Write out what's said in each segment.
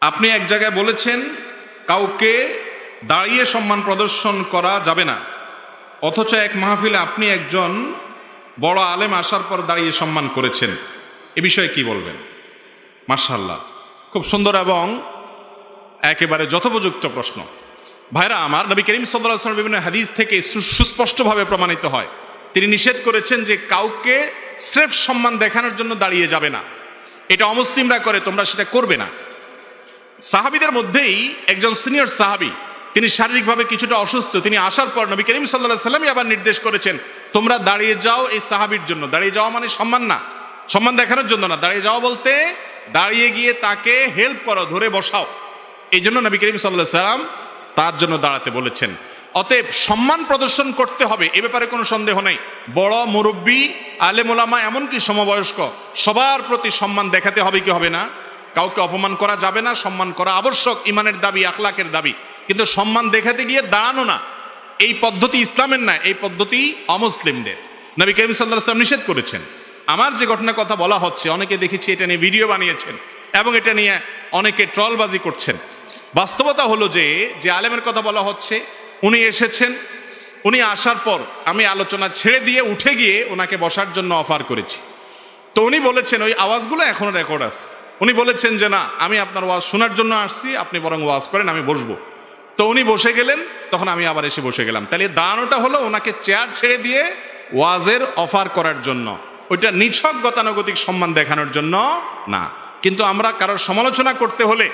আপনি এক জায়গায় বলেছেন, কাউকে দাঁড়িয়ে সম্মান প্রদর্শন করা যাবে না। অথচ এক মাহফিলে আপনি একজন বড় আলেম আসার পর দাঁড়িয়ে সম্মান করেছেন। এ বিষয়ে কি বলবেন? মার্শাল্লাহ খুব সুন্দর এবং একেবারে যথোপযুক্ত প্রশ্ন। ভাইরা, আমার নবী করিম সাল্লাম বিভিন্ন হাদিস থেকে সুস্পষ্টভাবে প্রমাণিত হয়। তিনি নিষেধ করেছেন যে কাউকে স্রেফ সম্মান দেখানোর জন্য দাঁড়িয়ে যাবে না। এটা অমুসলিমরা করে, তোমরা সেটা করবে না। সাহাবিদের মধ্যেই একজন সিনিয়র সাহাবি, তিনি শারীরিকভাবে কিছুটা অসুস্থ, তিনি আসার পর নবী করিম সাল্লাহ সাল্লামই আবার নির্দেশ করেছেন, তোমরা দাঁড়িয়ে যাও এই সাহাবির জন্য। দাঁড়িয়ে যাওয়া মানে সম্মান না, সম্মান দেখানোর জন্য না, দাঁড়িয়ে যাওয়া বলতে দাঁড়িয়ে গিয়ে তাকে হেল্প করো, ধরে বসাও। এই জন্য নবী করিম সাল্লাহ সাল্লাম তার জন্য দাঁড়াতে বলেছেন। অতএব সম্মান প্রদর্শন করতে হবে, এ ব্যাপারে কোনো সন্দেহ নেই। বড় মুরব্বী আলেমোলামা এমনকি সমবয়স্ক, সবার প্রতি সম্মান দেখাতে হবে কি হবে না? কাউকে অপমান করা যাবে না, সম্মান করা আবশ্যক, ইমানের দাবি, আখলাকের দাবি। কিন্তু সম্মান দেখাতে গিয়ে দাঁড়ানো না। এই পদ্ধতি ইসলামের না, এই পদ্ধতি অমুসলিমদের। নবী করিম সাল্লাহ সাল্লাম নিষেধ করেছেন। আমার যে ঘটনার কথা বলা হচ্ছে, অনেকে দেখেছি এটা নিয়ে ভিডিও বানিয়েছেন এবং এটা নিয়ে অনেকে ট্রলবাজি করছেন। বাস্তবতা হলো যে যে আলেমের কথা বলা হচ্ছে, উনি এসেছেন, উনি আসার পর আমি আলোচনা ছেড়ে দিয়ে উঠে গিয়ে ওনাকে বসার জন্য অফার করেছি। তো উনি বলেছেন, ওই আওয়াজগুলো এখনও রেকর্ড আছে। উনি বলেছেন যে, না, আমি আপনার ওয়াজ শোনার জন্য আসছি, আপনি বরং ওয়াজ করেন, আমি বসবো। তো উনি বসে গেলেন, তখন আমি আবার এসে বসে গেলাম। তাহলে দাঁড়ানোটা হলো ওনাকে চেয়ার ছেড়ে দিয়ে ওয়াজের অফার করার জন্য। ওইটা নিছক গতানুগতিক সম্মান দেখানোর জন্য না। কিন্তু আমরা কারোর সমালোচনা করতে হলে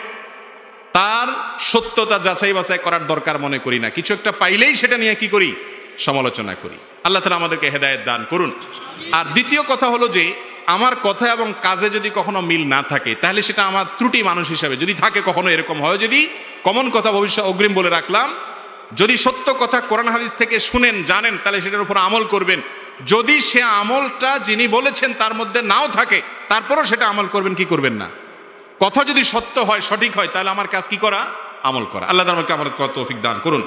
তার সত্যতা যাচাই বাছাই করার দরকার মনে করি না। কিছু একটা পাইলেই সেটা নিয়ে কি করি? সমালোচনা করি। আল্লাহ তালা আমাদেরকে হেদায়েত দান করুন। আর দ্বিতীয় কথা হলো যে আমার কথা এবং কাজে যদি কখনো মিল না থাকে, তাহলে সেটা আমার ত্রুটি মানুষ হিসাবে। যদি থাকে কখনো এরকম হয়, যদি কমন কথা ভবিষ্যৎ অগ্রিম বলে রাখলাম, যদি সত্য কথা কোরআন হাদিস থেকে শুনেন, জানেন, তাহলে সেটার উপর আমল করবেন। যদি সে আমলটা যিনি বলেছেন তার মধ্যে নাও থাকে, তারপরও সেটা আমল করবেন, কি করবেন না? কথা যদি সত্য হয়, সঠিক হয়, তাহলে আমার কাজ কি করা? আমল করা। আল্লাহ আমাকে আমার তৌফিক দান করুন।